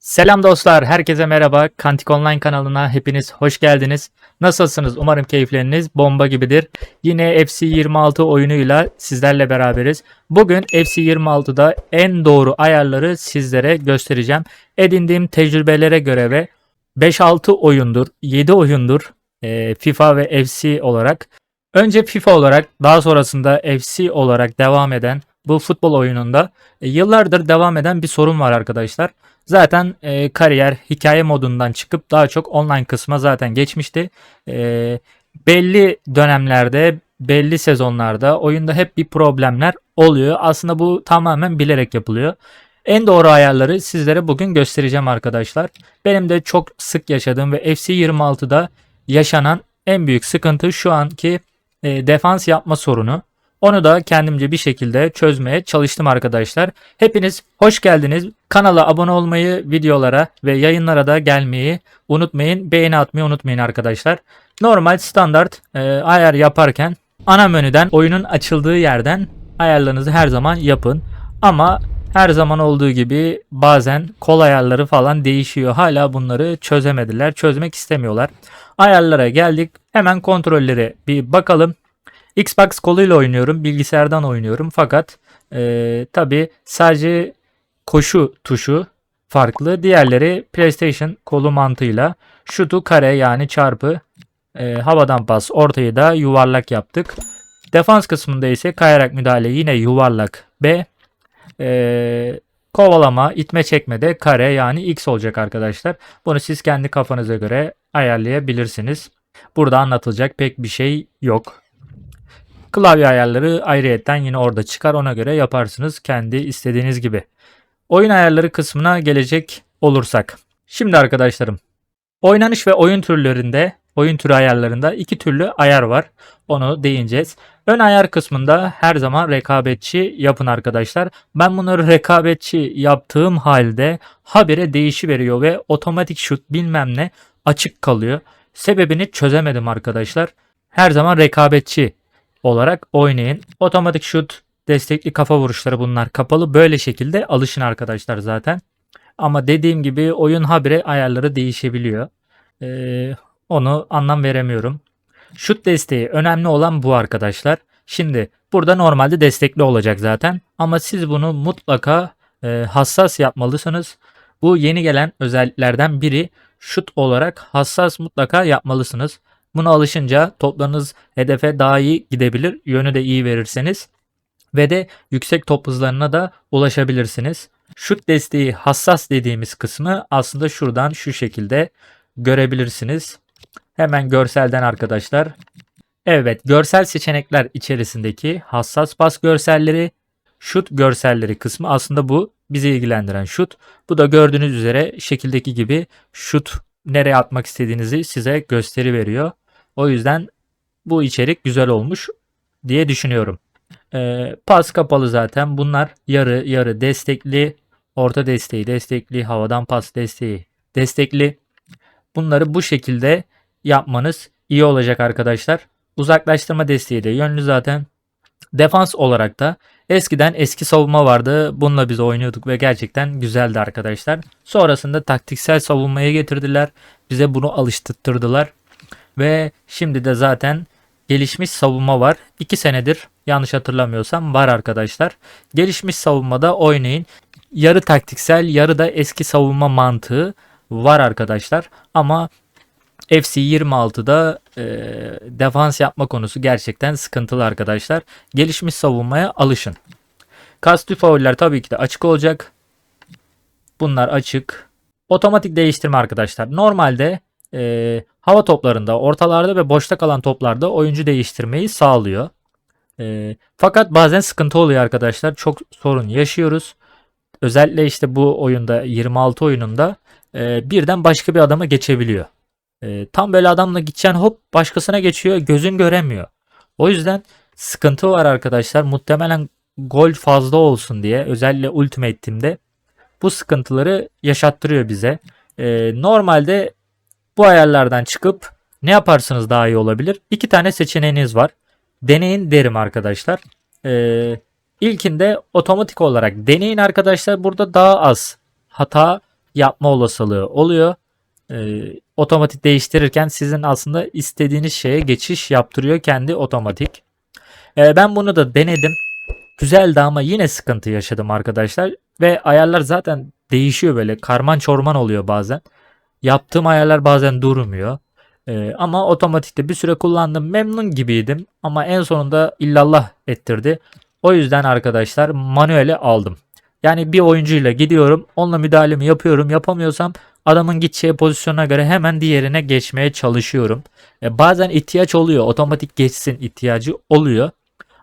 Selam dostlar, herkese merhaba. Kantik Online kanalına hepiniz hoş geldiniz. Nasılsınız? Umarım keyifleriniz bomba gibidir. Yine FC26 oyunuyla sizlerle beraberiz. Bugün FC26'da en doğru ayarları sizlere göstereceğim. Edindiğim tecrübelere göre ve 5-6 oyundur, 7 oyundur e, FIFA ve FC olarak. Önce FIFA olarak, daha sonrasında FC olarak devam eden bu futbol oyununda e, yıllardır devam eden bir sorun var arkadaşlar. Zaten e, kariyer hikaye modundan çıkıp daha çok online kısma zaten geçmişti. E, belli dönemlerde, belli sezonlarda oyunda hep bir problemler oluyor. Aslında bu tamamen bilerek yapılıyor. En doğru ayarları sizlere bugün göstereceğim arkadaşlar. Benim de çok sık yaşadığım ve FC26'da yaşanan en büyük sıkıntı şu anki e, defans yapma sorunu. Onu da kendimce bir şekilde çözmeye çalıştım arkadaşlar. Hepiniz hoş geldiniz. Kanala abone olmayı, videolara ve yayınlara da gelmeyi unutmayın. Beğeni atmayı unutmayın arkadaşlar. Normal standart e, ayar yaparken ana menüden oyunun açıldığı yerden ayarlarınızı her zaman yapın. Ama her zaman olduğu gibi bazen kol ayarları falan değişiyor. Hala bunları çözemediler. Çözmek istemiyorlar. Ayarlara geldik. Hemen kontrolleri bir bakalım. Xbox koluyla oynuyorum. Bilgisayardan oynuyorum. Fakat e, tabi sadece koşu tuşu farklı. Diğerleri PlayStation kolu mantığıyla şutu kare yani çarpı e, havadan pas ortayı da yuvarlak yaptık. Defans kısmında ise kayarak müdahale yine yuvarlak B. E, kovalama, itme çekme de kare yani X olacak arkadaşlar. Bunu siz kendi kafanıza göre ayarlayabilirsiniz. Burada anlatılacak pek bir şey yok. Klavye ayarları ayrıyetten yine orada çıkar. Ona göre yaparsınız kendi istediğiniz gibi. Oyun ayarları kısmına gelecek olursak. Şimdi arkadaşlarım. Oynanış ve oyun türlerinde, oyun türü ayarlarında iki türlü ayar var. Onu değineceğiz. Ön ayar kısmında her zaman rekabetçi yapın arkadaşlar. Ben bunları rekabetçi yaptığım halde habire değişi veriyor ve otomatik şut bilmem ne açık kalıyor. Sebebini çözemedim arkadaşlar. Her zaman rekabetçi olarak oynayın. Otomatik şut, destekli kafa vuruşları bunlar kapalı. Böyle şekilde alışın arkadaşlar zaten. Ama dediğim gibi oyun habire ayarları değişebiliyor. Ee, onu anlam veremiyorum. Şut desteği önemli olan bu arkadaşlar. Şimdi burada normalde destekli olacak zaten. Ama siz bunu mutlaka e, hassas yapmalısınız. Bu yeni gelen özelliklerden biri şut olarak hassas mutlaka yapmalısınız. Buna alışınca toplarınız hedefe daha iyi gidebilir. Yönü de iyi verirseniz ve de yüksek top hızlarına da ulaşabilirsiniz. Şut desteği hassas dediğimiz kısmı aslında şuradan şu şekilde görebilirsiniz. Hemen görselden arkadaşlar. Evet görsel seçenekler içerisindeki hassas pas görselleri, şut görselleri kısmı aslında bu bizi ilgilendiren şut. Bu da gördüğünüz üzere şekildeki gibi şut nereye atmak istediğinizi size gösteri veriyor. O yüzden bu içerik güzel olmuş diye düşünüyorum. Ee, pas kapalı zaten. Bunlar yarı yarı destekli, orta desteği destekli, havadan pas desteği destekli. Bunları bu şekilde yapmanız iyi olacak arkadaşlar. Uzaklaştırma desteği de yönlü zaten. Defans olarak da eskiden eski savunma vardı. Bununla biz oynuyorduk ve gerçekten güzeldi arkadaşlar. Sonrasında taktiksel savunmaya getirdiler. Bize bunu alıştırdılar. Ve şimdi de zaten gelişmiş savunma var. 2 senedir yanlış hatırlamıyorsam var arkadaşlar. Gelişmiş savunmada oynayın. Yarı taktiksel yarı da eski savunma mantığı var arkadaşlar. Ama FC 26'da e, defans yapma konusu gerçekten sıkıntılı arkadaşlar. Gelişmiş savunmaya alışın. Kastü fauller tabii ki de açık olacak. Bunlar açık. Otomatik değiştirme arkadaşlar. Normalde e, hava toplarında, ortalarda ve boşta kalan toplarda oyuncu değiştirmeyi sağlıyor. E, fakat bazen sıkıntı oluyor arkadaşlar. Çok sorun yaşıyoruz. Özellikle işte bu oyunda 26 oyununda e, birden başka bir adama geçebiliyor. E, tam böyle adamla gideceksin hop başkasına geçiyor gözün göremiyor. O yüzden sıkıntı var arkadaşlar. Muhtemelen gol fazla olsun diye özellikle Ultimate Team'de bu sıkıntıları yaşattırıyor bize. E, normalde bu ayarlardan çıkıp ne yaparsınız daha iyi olabilir? İki tane seçeneğiniz var. Deneyin derim arkadaşlar. Ee, ilkinde otomatik olarak deneyin arkadaşlar burada daha az hata yapma olasılığı oluyor. Ee, otomatik değiştirirken sizin aslında istediğiniz şeye geçiş yaptırıyor kendi otomatik. Ee, ben bunu da denedim. Güzeldi ama yine sıkıntı yaşadım arkadaşlar. Ve ayarlar zaten değişiyor böyle karman çorman oluyor bazen. Yaptığım ayarlar bazen durmuyor. Ee, ama otomatikte bir süre kullandım. Memnun gibiydim. Ama en sonunda illallah ettirdi. O yüzden arkadaşlar manuele aldım. Yani bir oyuncuyla gidiyorum. Onunla müdahalemi yapıyorum. Yapamıyorsam adamın gideceği pozisyona göre hemen diğerine geçmeye çalışıyorum. E, bazen ihtiyaç oluyor. Otomatik geçsin ihtiyacı oluyor.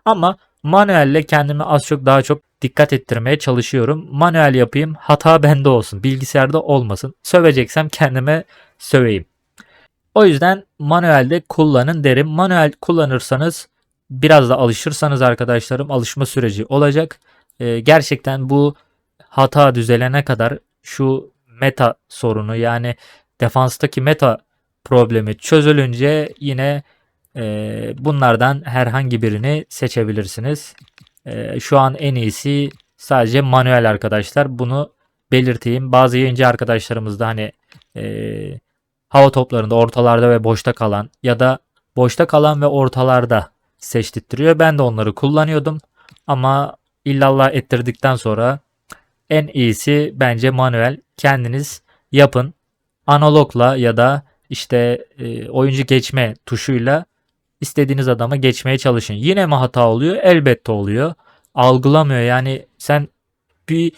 Ama manuelle kendimi az çok daha çok dikkat ettirmeye çalışıyorum. Manuel yapayım. Hata bende olsun. Bilgisayarda olmasın. Söveceksem kendime söveyim. O yüzden manuelde kullanın derim. Manuel kullanırsanız biraz da alışırsanız arkadaşlarım alışma süreci olacak. Ee, gerçekten bu hata düzelene kadar şu meta sorunu yani defanstaki meta problemi çözülünce yine e, bunlardan herhangi birini seçebilirsiniz. E, şu an en iyisi sadece manuel arkadaşlar. Bunu belirteyim. Bazı yayıncı arkadaşlarımız da hani e, hava toplarında ortalarda ve boşta kalan ya da boşta kalan ve ortalarda seçtirtiyor. Ben de onları kullanıyordum. Ama illallah ettirdikten sonra en iyisi bence manuel. Kendiniz yapın. Analogla ya da işte e, oyuncu geçme tuşuyla istediğiniz adama geçmeye çalışın. Yine mi hata oluyor? Elbette oluyor. Algılamıyor. Yani sen bir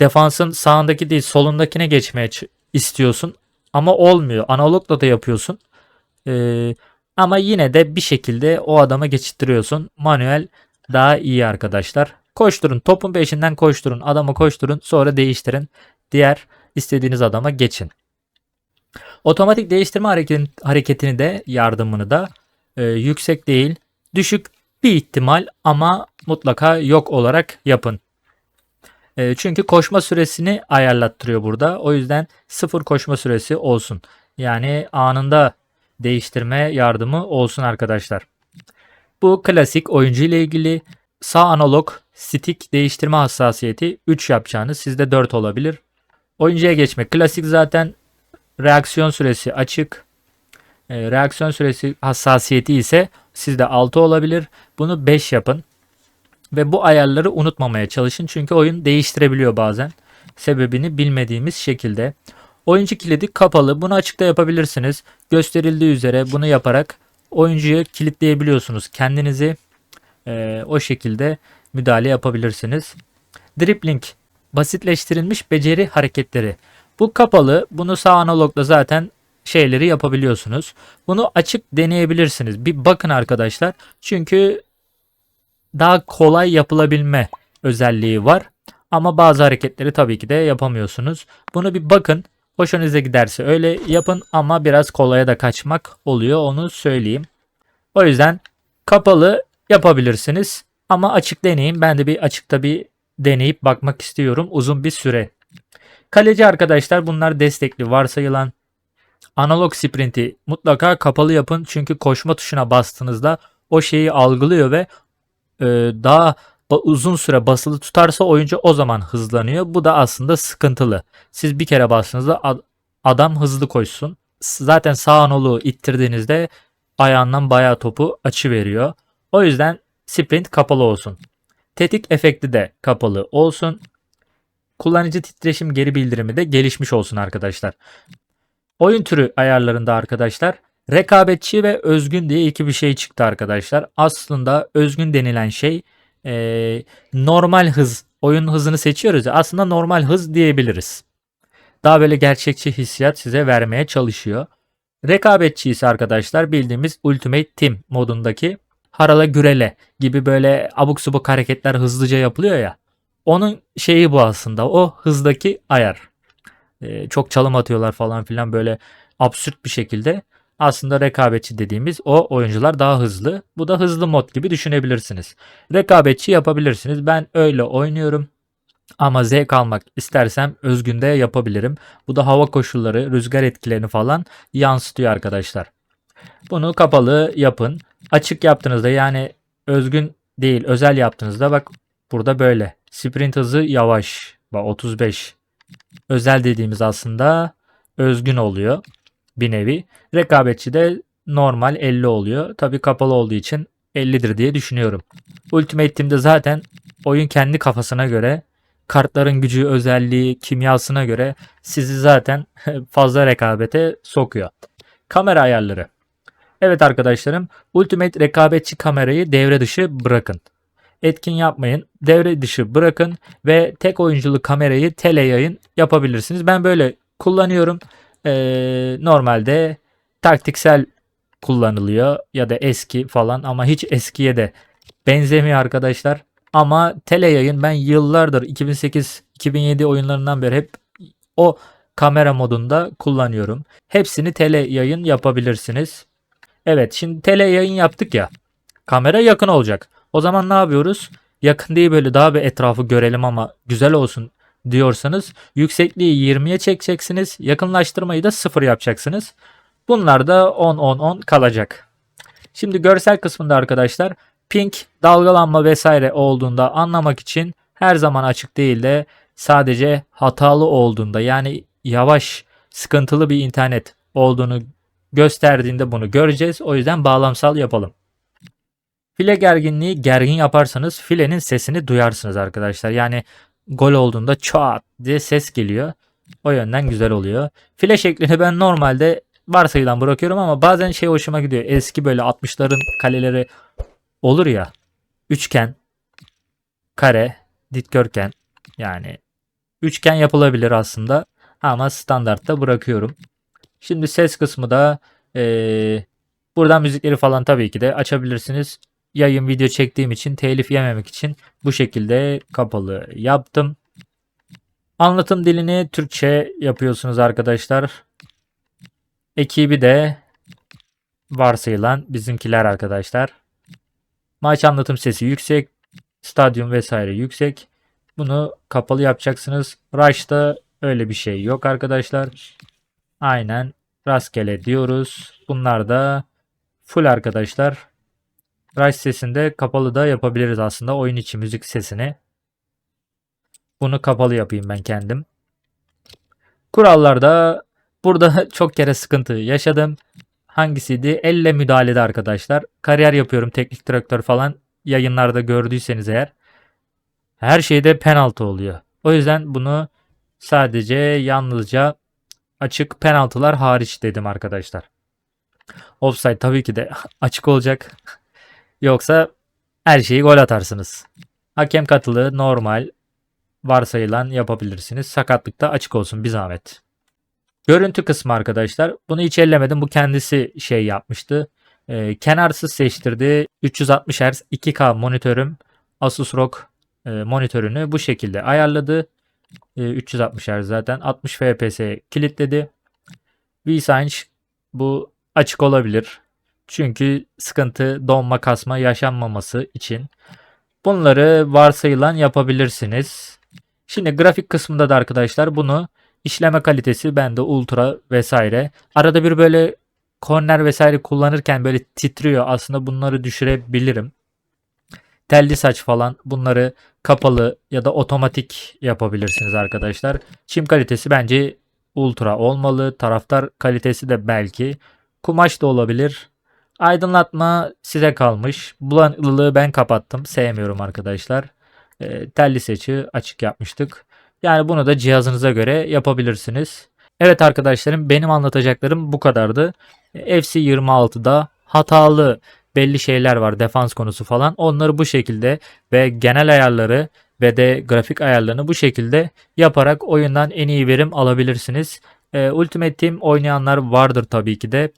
defansın sağındaki değil solundakine geçmeye istiyorsun ama olmuyor. Analogla da yapıyorsun. Ee, ama yine de bir şekilde o adama geçittiriyorsun. Manuel daha iyi arkadaşlar. Koşturun. Topun peşinden koşturun. Adamı koşturun. Sonra değiştirin. Diğer istediğiniz adama geçin. Otomatik değiştirme hareketin, hareketini de yardımını da e, yüksek değil. Düşük bir ihtimal ama mutlaka yok olarak yapın. E, çünkü koşma süresini ayarlattırıyor burada. O yüzden sıfır koşma süresi olsun. Yani anında değiştirme yardımı olsun arkadaşlar. Bu klasik oyuncu ile ilgili sağ analog stick değiştirme hassasiyeti 3 yapacağınız sizde 4 olabilir. Oyuncuya geçmek klasik zaten reaksiyon süresi açık. E, reaksiyon süresi hassasiyeti ise sizde 6 olabilir. Bunu 5 yapın. Ve bu ayarları unutmamaya çalışın. Çünkü oyun değiştirebiliyor bazen. Sebebini bilmediğimiz şekilde. Oyuncu kilidi kapalı. Bunu açıkta yapabilirsiniz. Gösterildiği üzere bunu yaparak oyuncuyu kilitleyebiliyorsunuz. Kendinizi e, o şekilde müdahale yapabilirsiniz. Dribbling basitleştirilmiş beceri hareketleri. Bu kapalı. Bunu sağ analogla zaten şeyleri yapabiliyorsunuz. Bunu açık deneyebilirsiniz. Bir bakın arkadaşlar. Çünkü daha kolay yapılabilme özelliği var. Ama bazı hareketleri tabii ki de yapamıyorsunuz. Bunu bir bakın. Hoşunuza giderse öyle yapın ama biraz kolaya da kaçmak oluyor onu söyleyeyim. O yüzden kapalı yapabilirsiniz ama açık deneyin. Ben de bir açıkta bir deneyip bakmak istiyorum uzun bir süre. Kaleci arkadaşlar bunlar destekli varsayılan analog sprinti mutlaka kapalı yapın çünkü koşma tuşuna bastığınızda o şeyi algılıyor ve e, daha uzun süre basılı tutarsa oyuncu o zaman hızlanıyor. Bu da aslında sıkıntılı. Siz bir kere bastığınızda ad- adam hızlı koşsun. Zaten sağ anolu ittirdiğinizde ayağından bayağı topu açı veriyor. O yüzden sprint kapalı olsun. Tetik efekti de kapalı olsun. Kullanıcı titreşim geri bildirimi de gelişmiş olsun arkadaşlar. Oyun türü ayarlarında arkadaşlar rekabetçi ve özgün diye iki bir şey çıktı arkadaşlar. Aslında özgün denilen şey eee, normal hız. Oyun hızını seçiyoruz ya aslında normal hız diyebiliriz. Daha böyle gerçekçi hissiyat size vermeye çalışıyor. Rekabetçi ise arkadaşlar bildiğimiz Ultimate Team modundaki harala gürele gibi böyle abuk subuk hareketler hızlıca yapılıyor ya. Onun şeyi bu aslında. O hızdaki ayar. Ee, çok çalım atıyorlar falan filan böyle absürt bir şekilde. Aslında rekabetçi dediğimiz o oyuncular daha hızlı. Bu da hızlı mod gibi düşünebilirsiniz. Rekabetçi yapabilirsiniz. Ben öyle oynuyorum. Ama zevk almak istersem özgünde yapabilirim. Bu da hava koşulları, rüzgar etkilerini falan yansıtıyor arkadaşlar. Bunu kapalı yapın. Açık yaptığınızda yani özgün değil özel yaptığınızda bak burada böyle. Sprint hızı yavaş. Bak 35. Özel dediğimiz aslında özgün oluyor bir nevi. Rekabetçi de normal 50 oluyor. Tabi kapalı olduğu için 50'dir diye düşünüyorum. Ultimate Team'de zaten oyun kendi kafasına göre kartların gücü, özelliği, kimyasına göre sizi zaten fazla rekabete sokuyor. Kamera ayarları. Evet arkadaşlarım, Ultimate rekabetçi kamerayı devre dışı bırakın. Etkin yapmayın, devre dışı bırakın ve tek oyunculu kamerayı tele yayın yapabilirsiniz. Ben böyle kullanıyorum. Ee, normalde taktiksel kullanılıyor ya da eski falan ama hiç eskiye de benzemiyor arkadaşlar. Ama tele yayın ben yıllardır 2008-2007 oyunlarından beri hep o kamera modunda kullanıyorum. Hepsini tele yayın yapabilirsiniz. Evet şimdi tele yayın yaptık ya. Kamera yakın olacak. O zaman ne yapıyoruz? Yakın değil böyle daha bir etrafı görelim ama güzel olsun diyorsanız yüksekliği 20'ye çekeceksiniz. Yakınlaştırmayı da 0 yapacaksınız. Bunlar da 10-10-10 kalacak. Şimdi görsel kısmında arkadaşlar ping, dalgalanma vesaire olduğunda anlamak için her zaman açık değil de sadece hatalı olduğunda yani yavaş, sıkıntılı bir internet olduğunu gösterdiğinde bunu göreceğiz. O yüzden bağlamsal yapalım. File gerginliği gergin yaparsanız filenin sesini duyarsınız arkadaşlar. Yani gol olduğunda çat diye ses geliyor. O yönden güzel oluyor. File şeklini ben normalde varsayılan bırakıyorum ama bazen şey hoşuma gidiyor. Eski böyle 60'ların kaleleri olur ya. Üçgen, kare, dikdörtgen yani üçgen yapılabilir aslında ama standartta bırakıyorum. Şimdi ses kısmı da eee, buradan müzikleri falan tabii ki de açabilirsiniz. Yayın video çektiğim için telif yememek için bu şekilde kapalı yaptım. Anlatım dilini Türkçe yapıyorsunuz arkadaşlar. Ekibi de varsayılan bizimkiler arkadaşlar. Maç anlatım sesi yüksek. Stadyum vesaire yüksek. Bunu kapalı yapacaksınız. Rush'ta öyle bir şey yok arkadaşlar. Aynen rastgele diyoruz. Bunlar da full arkadaşlar. Rush sesinde kapalı da yapabiliriz aslında oyun içi müzik sesini. Bunu kapalı yapayım ben kendim. Kurallarda burada çok kere sıkıntı yaşadım. Hangisiydi? Elle müdahalede arkadaşlar. Kariyer yapıyorum teknik direktör falan. Yayınlarda gördüyseniz eğer. Her şeyde penaltı oluyor. O yüzden bunu sadece yalnızca açık penaltılar hariç dedim arkadaşlar. Offside tabii ki de açık olacak. Yoksa her şeyi gol atarsınız. Hakem katılı normal varsayılan yapabilirsiniz. Sakatlıkta açık olsun bir zahmet. Görüntü kısmı arkadaşlar. Bunu hiç ellemedim. Bu kendisi şey yapmıştı. Ee, kenarsız seçtirdi. 360 Hz 2K monitörüm Asus ROG e, monitörünü bu şekilde ayarladı. E, 360 Hz zaten 60 FPS kilitledi. VSync bu açık olabilir. Çünkü sıkıntı, donma, kasma yaşanmaması için bunları varsayılan yapabilirsiniz. Şimdi grafik kısmında da arkadaşlar bunu işleme kalitesi bende ultra vesaire. Arada bir böyle korner vesaire kullanırken böyle titriyor. Aslında bunları düşürebilirim. Telli saç falan bunları kapalı ya da otomatik yapabilirsiniz arkadaşlar. Çim kalitesi bence ultra olmalı. Taraftar kalitesi de belki. Kumaş da olabilir. Aydınlatma size kalmış. Bulanıklığı ben kapattım. Sevmiyorum arkadaşlar. E, telli seçi açık yapmıştık. Yani bunu da cihazınıza göre yapabilirsiniz. Evet arkadaşlarım benim anlatacaklarım bu kadardı. FC 26'da hatalı belli şeyler var defans konusu falan. Onları bu şekilde ve genel ayarları ve de grafik ayarlarını bu şekilde yaparak oyundan en iyi verim alabilirsiniz. Ee, Ultimate Team oynayanlar vardır tabii ki de.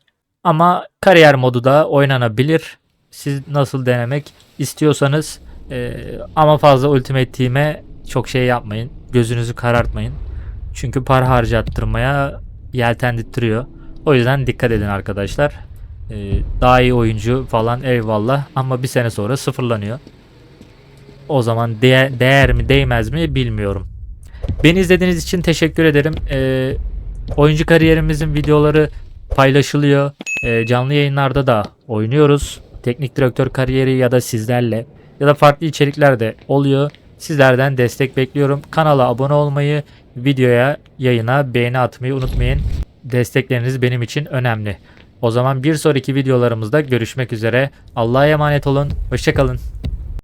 Ama kariyer modu da oynanabilir. Siz nasıl denemek istiyorsanız e, ama fazla Ultimate Team'e çok şey yapmayın. Gözünüzü karartmayın. Çünkü para harcattırmaya yeltendirtiyor. O yüzden dikkat edin arkadaşlar. Ee, daha iyi oyuncu falan eyvallah ama bir sene sonra sıfırlanıyor. O zaman değer, değer mi değmez mi bilmiyorum. Beni izlediğiniz için teşekkür ederim. Ee, oyuncu kariyerimizin videoları paylaşılıyor. Ee, canlı yayınlarda da oynuyoruz. Teknik direktör kariyeri ya da sizlerle ya da farklı içerikler de oluyor. Sizlerden destek bekliyorum. Kanala abone olmayı, videoya, yayına beğeni atmayı unutmayın. Destekleriniz benim için önemli. O zaman bir sonraki videolarımızda görüşmek üzere. Allah'a emanet olun. Hoşçakalın.